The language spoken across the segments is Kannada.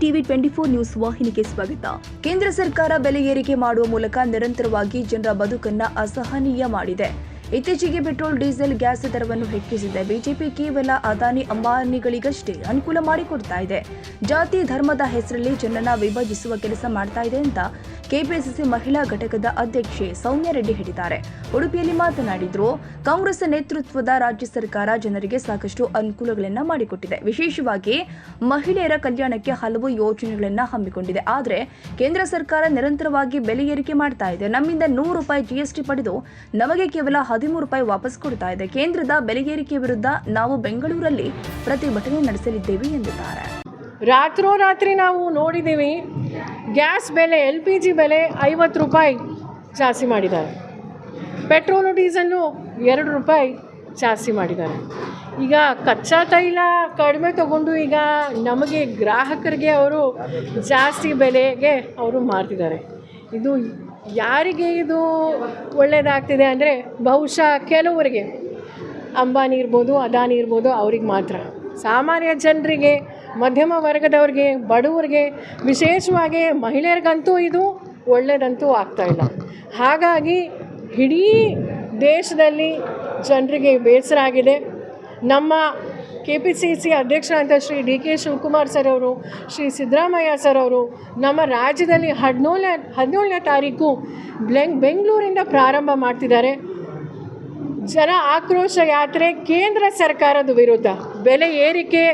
ಟಿವಿ ಟ್ವೆಂಟಿ ಫೋರ್ ನ್ಯೂಸ್ ವಾಹಿನಿಗೆ ಸ್ವಾಗತ. ಕೇಂದ್ರ ಸರ್ಕಾರ ಬೆಲೆ ಏರಿಕೆ ಮಾಡುವ ಮೂಲಕ ನಿರಂತರವಾಗಿ ಜನರ ಬದುಕನ್ನ ಅಸಹನೀಯ ಮಾಡಿದೆ. ಇತ್ತೀಚೆಗೆ ಪೆಟ್ರೋಲ್, ಡೀಸೆಲ್, ಗ್ಯಾಸ್ ದರವನ್ನು ಹೆಚ್ಚಿಸಿದೆ ಬಿಜೆಪಿ ಕೇವಲ ಅದಾನಿ, ಅಂಬಾನಿಗಳಿಗಷ್ಟೇ ಅನುಕೂಲ ಮಾಡಿಕೊಡ್ತಾ ಇದೆ. ಜಾತಿ, ಧರ್ಮದ ಹೆಸರಲ್ಲಿ ಜನನ ವಿಭಜಿಸುವ ಕೆಲಸ ಮಾಡ್ತಾ ಇದೆ ಅಂತ ಕೆಪಿಸಿಸಿ ಮಹಿಳಾ ಘಟಕದ ಅಧ್ಯಕ್ಷೆ ಸೌಮ್ಯ ರೆಡ್ಡಿ ಹೇಳಿದ್ದಾರೆ. ಉಡುಪಿಯಲ್ಲಿ ಮಾತನಾಡಿದ್ರು, ಕಾಂಗ್ರೆಸ್ ನೇತೃತ್ವದ ರಾಜ್ಯ ಸರ್ಕಾರ ಜನರಿಗೆ ಸಾಕಷ್ಟು ಅನುಕೂಲಗಳನ್ನು ಮಾಡಿಕೊಟ್ಟಿದೆ. ವಿಶೇಷವಾಗಿ ಮಹಿಳೆಯರ ಕಲ್ಯಾಣಕ್ಕೆ ಹಲವು ಯೋಜನೆಗಳನ್ನ ಹಮ್ಮಿಕೊಂಡಿದೆ. ಆದರೆ ಕೇಂದ್ರ ಸರ್ಕಾರ ನಿರಂತರವಾಗಿ ಬೆಲೆ ಏರಿಕೆ ಮಾಡ್ತಾ ಇದೆ. ನಮ್ಮಿಂದ ನೂರು ರೂಪಾಯಿ ಜಿಎಸ್ಟಿ ಪಡೆದು ನಮಗೆ ಕೇವಲ ಹದಿಮೂರು ರೂಪಾಯಿ ವಾಪಸ್ ಕೊಡ್ತಾ ಇದೆ. ಕೇಂದ್ರದ ಬೆಲೆಗೇರಿಕೆ ವಿರುದ್ಧ ನಾವು ಬೆಂಗಳೂರಲ್ಲಿ ಪ್ರತಿಭಟನೆ ನಡೆಸಲಿದ್ದೇವೆ ಎಂದಿದ್ದಾರೆ. ರಾತ್ರೋರಾತ್ರಿ ನಾವು ನೋಡಿದ್ದೀವಿ, ಗ್ಯಾಸ್ ಬೆಲೆ, ಎಲ್ ಪಿ ಜಿ ಬೆಲೆ ಐವತ್ತು ರೂಪಾಯಿ ಜಾಸ್ತಿ ಮಾಡಿದ್ದಾರೆ. ಪೆಟ್ರೋಲು, ಡೀಸೆಲ್ಲು ಎರಡು ರೂಪಾಯಿ ಜಾಸ್ತಿ ಮಾಡಿದ್ದಾರೆ. ಈಗ ಕಚ್ಚಾ ತೈಲ ಕಡಿಮೆ ತಗೊಂಡು ಈಗ ನಮಗೆ ಗ್ರಾಹಕರಿಗೆ ಅವರು ಜಾಸ್ತಿ ಬೆಲೆಗೆ ಅವರು ಮಾರ್ತಿದ್ದಾರೆ. ಇದು ಯಾರಿಗೆ ಇದು ಒಳ್ಳೆಯದಾಗ್ತಿದೆ ಅಂದರೆ ಬಹುಶಃ ಕೆಲವರಿಗೆ. ಅಂಬಾನಿ ಇರ್ಬೋದು, ಅದಾನಿ ಇರ್ಬೋದು, ಅವ್ರಿಗೆ ಮಾತ್ರ. ಸಾಮಾನ್ಯ ಜನರಿಗೆ, ಮಧ್ಯಮ ವರ್ಗದವ್ರಿಗೆ, ಬಡವರಿಗೆ, ವಿಶೇಷವಾಗಿ ಮಹಿಳೆಯರಿಗಂತೂ ಇದು ಒಳ್ಳೆಯದಂತೂ ಇಲ್ಲ. ಹಾಗಾಗಿ ಇಡೀ ದೇಶದಲ್ಲಿ ಜನರಿಗೆ ಬೇಸರ ಆಗಿದೆ. ನಮ್ಮ ಕೆ ಪಿ ಸಿ ಸಿ ಅಧ್ಯಕ್ಷರಾದಂಥ Shri D K Shivakumar sir ಅವರು, ಶ್ರೀ ಸಿದ್ದರಾಮಯ್ಯ ಸರ್ ಅವರು ನಮ್ಮ ರಾಜ್ಯದಲ್ಲಿ ಹದಿನೇಳನೇ ಹದಿನೇಳನೇ ತಾರೀಕು ಬ್ಲೆಂಗ್ ಬೆಂಗಳೂರಿಂದ ಪ್ರಾರಂಭ ಮಾಡ್ತಿದ್ದಾರೆ. ಜನ ಆಕ್ರೋಶ ಯಾತ್ರೆ ಕೇಂದ್ರ ಸರ್ಕಾರದ ವಿರುದ್ಧ. ಬೆಲೆ ಏರಿಕೆ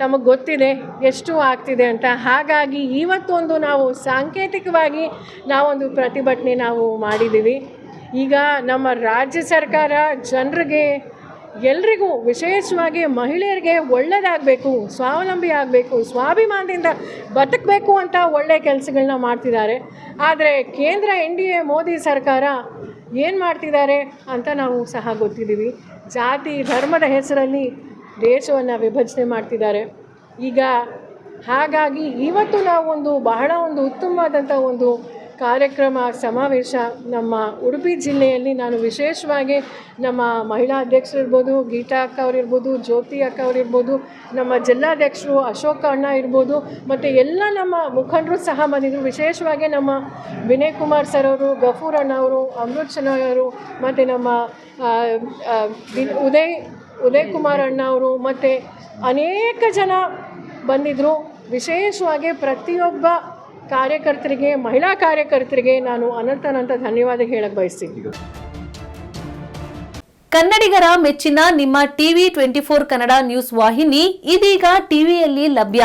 ತಮಗೆ ಗೊತ್ತಿದೆ, ಎಷ್ಟು ಆಗ್ತಿದೆ ಅಂತ. ಹಾಗಾಗಿ ಇವತ್ತೊಂದು ನಾವು ಸಾಂಕೇತಿಕವಾಗಿ ನಾವೊಂದು ಪ್ರತಿಭಟನೆ ನಾವು ಮಾಡಿದ್ದೀವಿ. ಈಗ ನಮ್ಮ ರಾಜ್ಯ ಸರ್ಕಾರ ಜನರಿಗೆ ಎಲ್ರಿಗೂ ವಿಶೇಷವಾಗಿ ಮಹಿಳೆಯರಿಗೆ ಒಳ್ಳೆಯದಾಗಬೇಕು ಸ್ವಾವಲಂಬಿ ಆಗಬೇಕು, ಸ್ವಾಭಿಮಾನದಿಂದ ಬದುಕಬೇಕು ಅಂತ ಒಳ್ಳೆಯ ಕೆಲಸಗಳನ್ನ ಮಾಡ್ತಿದ್ದಾರೆ. ಆದರೆ ಕೇಂದ್ರ ಎನ್ ಡಿ ಎ, ಮೋದಿ ಸರ್ಕಾರ ಏನು ಮಾಡ್ತಿದ್ದಾರೆ ಅಂತ ನಾವು ಸಹ ಗೊತ್ತಿದ್ದೀವಿ. ಜಾತಿ, ಧರ್ಮದ ಹೆಸರಲ್ಲಿ ದೇಶವನ್ನು ವಿಭಜನೆ ಮಾಡ್ತಿದ್ದಾರೆ. ಈಗ ಹಾಗಾಗಿ ಇವತ್ತು ನಾವೊಂದು ಬಹಳ ಒಂದು ಉತ್ತಮವಾದಂಥ ಒಂದು ಕಾರ್ಯಕ್ರಮ, ಸಮಾವೇಶ ನಮ್ಮ ಉಡುಪಿ ಜಿಲ್ಲೆಯಲ್ಲಿ ನಾನು ವಿಶೇಷವಾಗಿ ನಮ್ಮ ಮಹಿಳಾ ಅಧ್ಯಕ್ಷರಿರ್ಬೋದು ಗೀತಾ ಅಕ್ಕ ಅವರಿರ್ಬೋದು ಜ್ಯೋತಿ ಅಕ್ಕ ಅವರಿರ್ಬೋದು ನಮ್ಮ ಜಿಲ್ಲಾಧ್ಯಕ್ಷರು ಅಶೋಕ ಅಣ್ಣ ಇರ್ಬೋದು, ಮತ್ತು ಎಲ್ಲ ನಮ್ಮ ಮುಖಂಡರು ಸಹ ಬಂದಿದ್ದರು ವಿಶೇಷವಾಗಿ ನಮ್ಮ ವಿನಯ್ ಕುಮಾರ್ ಸರ್ ಅವರು, ಗಫೂರ್ ಅಣ್ಣ ಅವರು, ಅಮೃತ್ ಅವರು, ಮತ್ತು ನಮ್ಮ ಉದಯ್ ಉದಯ್ ಕುಮಾರ್ ಅಣ್ಣ ಅವರು, ಮತ್ತು ಅನೇಕ ಜನ ಬಂದಿದ್ದರು ವಿಶೇಷವಾಗಿ ಪ್ರತಿಯೊಬ್ಬ ಕಾರ್ಯಕರ್ತರಿಗೆ, ಮಹಿಳಾ ಕಾರ್ಯಕರ್ತರಿಗೆ ನಾನು ಅನಂತ ಅನಂತ ಧನ್ಯವಾದ ಹೇಳಕ್ಕೆ ಬಯಸ್ತೀನಿ. ಕನ್ನಡಿಗರ ಮೆಚ್ಚಿನ ನಿಮ್ಮ TV twenty four Kannada news ವಾಹಿನಿ ಇದೀಗ ಟಿವಿಯಲ್ಲಿ ಲಭ್ಯ.